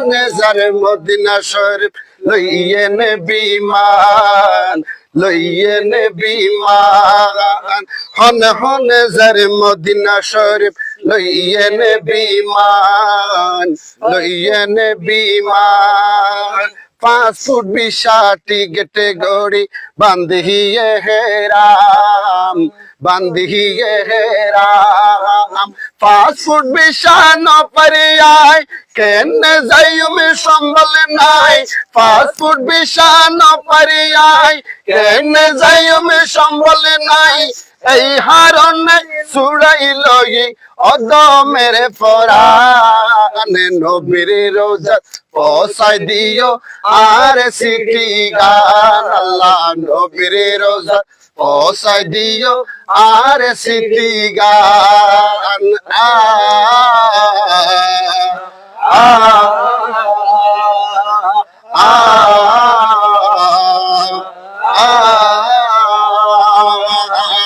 হনে যার মদিনা শরীফ লইয়েন বিমান লইয়েন বিমান হনে হনে যার মদিনা শরীফ লইয়েন বিমান লইয়েন বিমান পাঁচ ফুট বিশাটি গেটে গড়ি বান্ধিয়ে হেরাম বান্ধিয়ে হেরাম ফুট বিশান পরিয়ায় কেন যাইমি সম্বল নাই ফুট বিশান পরিয়ায় কেন যাইমি সম্বল নাই এই হারণ সুড়াইল অদ মেরে পরানে নবীর রোজা পসাই দিও আর সিটি গান আল্লাহ নবীর রোজা পসাই দিও আর সিটি গান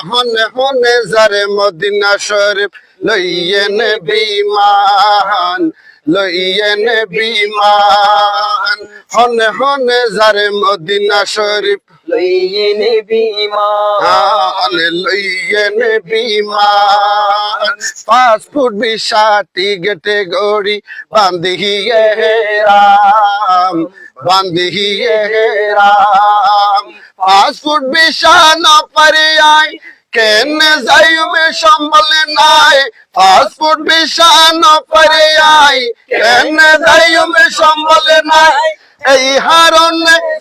হনে হনে যারে মদিনা শরীফ লইয়েন বিমান লইয়েন বিমান হনে হনে যারে মদিনা শরীফ লইয়েনে বিমান আনে লইয়েন বিমান পাঁচ ফুট বিশাটি গেটে গড়ি বান্ধিয়ে রাম বান্ধিয়ে রাম। পাঁচ ফুট বিশান পরিয়ায় কেন যাইবে সম্বল নাই। পাঁচ ফুট বিশান পরিয়ায় কেন যাইবে সম্বল নাই। এই হারণ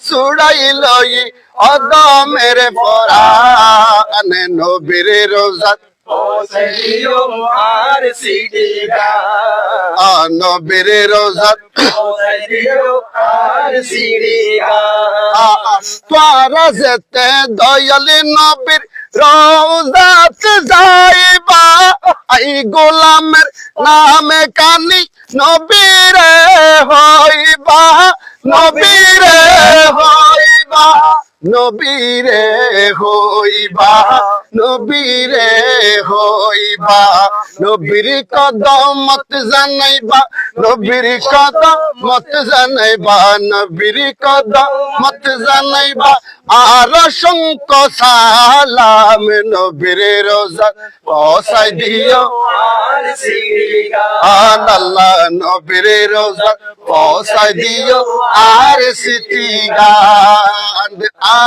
সুড়াইল অদ মেরে পরানে নবীর রোজা। নবীর রোজা। তোরা যেতে দয়ালি নবীর রোজাত যাইবা। আই গোলামের নামে কানি নবীরে হইবা। নবীরে হইবা। নবীরে হইবা নবীরে হইবা নবীর কদমত জানাইবা নবীর কদমত জানাইবা নবীর কদমত জানাইবা আর শঙ্ক সালাম, নবীর রোজা পসাই দিও। আন আল্লাহ, নবীর রোজা পসাই দিও। আর সিটি গান, আ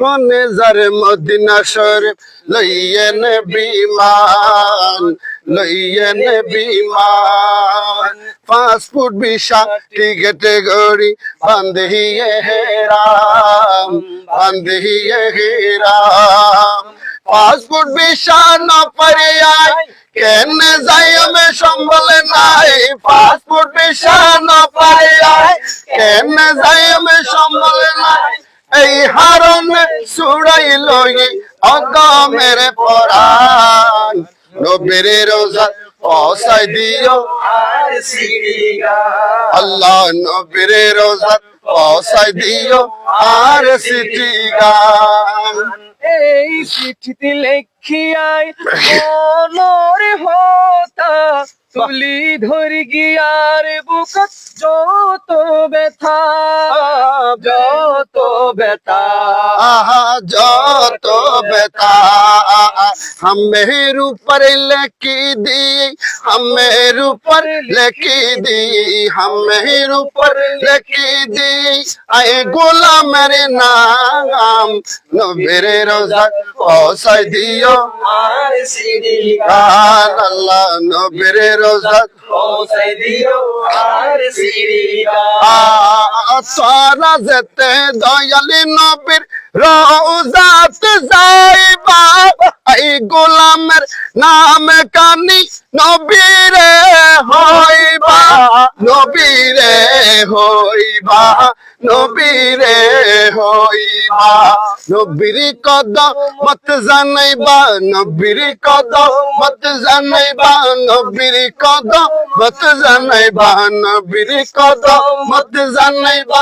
হন যার মদিনা শরীফ লইয়েন বিমান লইয়েন বিমান ফুট বিশা টিকেটে গড়ি বান্ধিয়ে হেরাম বান্ধিয়ে হেরাম। ফুট বিশা ন পরে আয় কেন যাই আমি সম্বল নাই? ফুট বিশা ন পরে আয় কেন যাই আমি সম্বল নাই? এই হারণ সুড়াইল অগ মেরে পরাণ। নবীর রোজা পসাই দিও আল্লাহ নবীর রোজা পসাই দিও আর সিটি গান এই চিঠিতে লেখিয়াই মনর হতা তুলি ধরি গিয়ার বুক যত ব্যথা যত ব্যথা আহা যত বেতা हमेर ऊपर लकी दी हमेर ऊपर लकी दी हमेर ऊपर लकी दी आए गोला मेरे नाम नबीरे रोजा पहुंचाई दियो আর সিডিগা গান আল্লাহ নবীরে রোজা পৌঁছাই দিও আর সিডিগা সারা যেতে দয়ালি নবীর রোজাত যাইবা। এই গোলামের নাম কানি নবীরে হইবা নবীরে হইবা। নবীরে হইবা। নবীর কদ মত জানাইবা, নবীর কদ মত জানাইবা, নবীর কদ মত জানাইবা, নবীর কদ মত জানাইবা।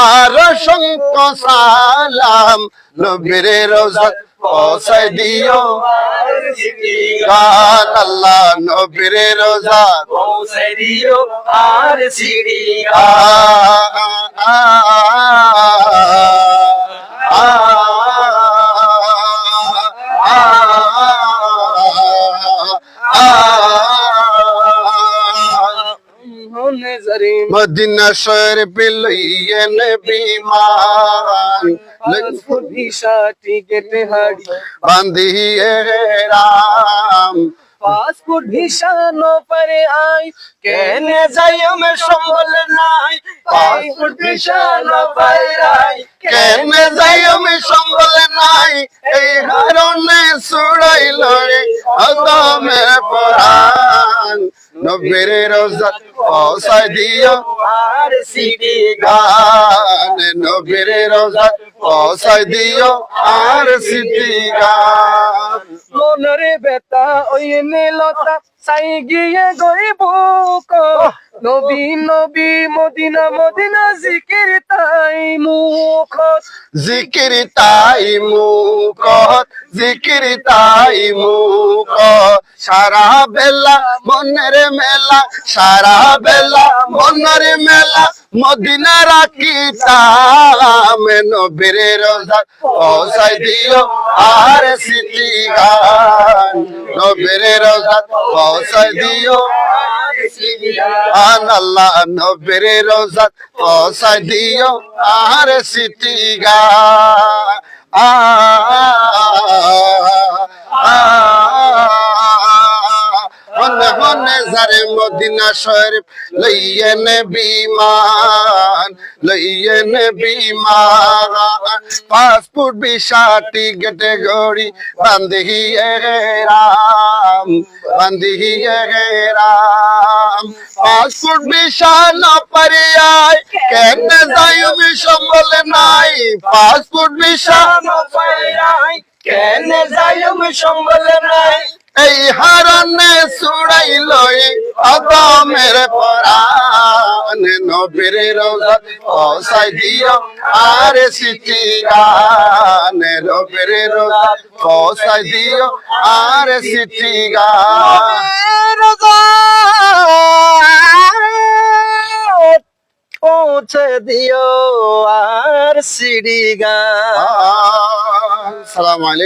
আর শঙ্ক সালাম নবীর রোজা পৌঁছাই দিও। গান আল্লাহ নবীর রোজা। পৌঁছে দিও আর সিটি আ আ আ মদিনা শরীফ লইয়েন বিমান। ভিসাটি কেটে হাড়ি। বান্ধিয়ে রাম। পাসপোর্ট ভিসা নো পারে আই। কেনে যাই আমি সম্বল নাই। পাসপোর্ট ভিসা নো পারে আই কেনে যাই আমি সম্বল নাই। এই হারণে সুড়াইল রে অদমে পরাণ। নবীর রোজা পৌঁছাই দিও আর সিডি গান। নবীর রোজা পৌঁছাই দিও আর সিটি গান। মনরে বেতা ওই নীলতা সাই গিয়ে গই বুক নবী নবী মদিনা মদিনা জিকির তাই মুখ জিকির তাই মুকত জিকির তাই মুকত সারা বেলা মনের মেলা সারা বেলা মনের মেলা মদিনা রাখি তাম নবীর রোজা। পৌঁছাই দিও আর সিটি গান নবীর রোজাত পৌঁছাই দিও। আন আল্লাহ নবীর রোজাত পৌঁছাই দিও। আর সিটি গা আ যারে মদিনা শরীফ লইয়েন বিমান লইয়েন বিমান পাসপোর্ট ভিসা, টিকেট গড়ি বান্ধিয়ে রাম বান্ধিয়ে রাম। পাসপোর্ট ভিসা না পারে আয় কেন যাই আমি সম্বল নাই। পাসপোর্ট ভিসা কেনে যাই আমি সম্বল নাই। এই হারনে সুড়াইল অদমের পরাণ। নবীর রোজা পৌঁছাই দিও আর সিটি গান। নবীর রোজা পৌঁছাই দিও আর সিটি গান। পৌঁছে দিও আর সিডি গা সালাম আলাইকুম।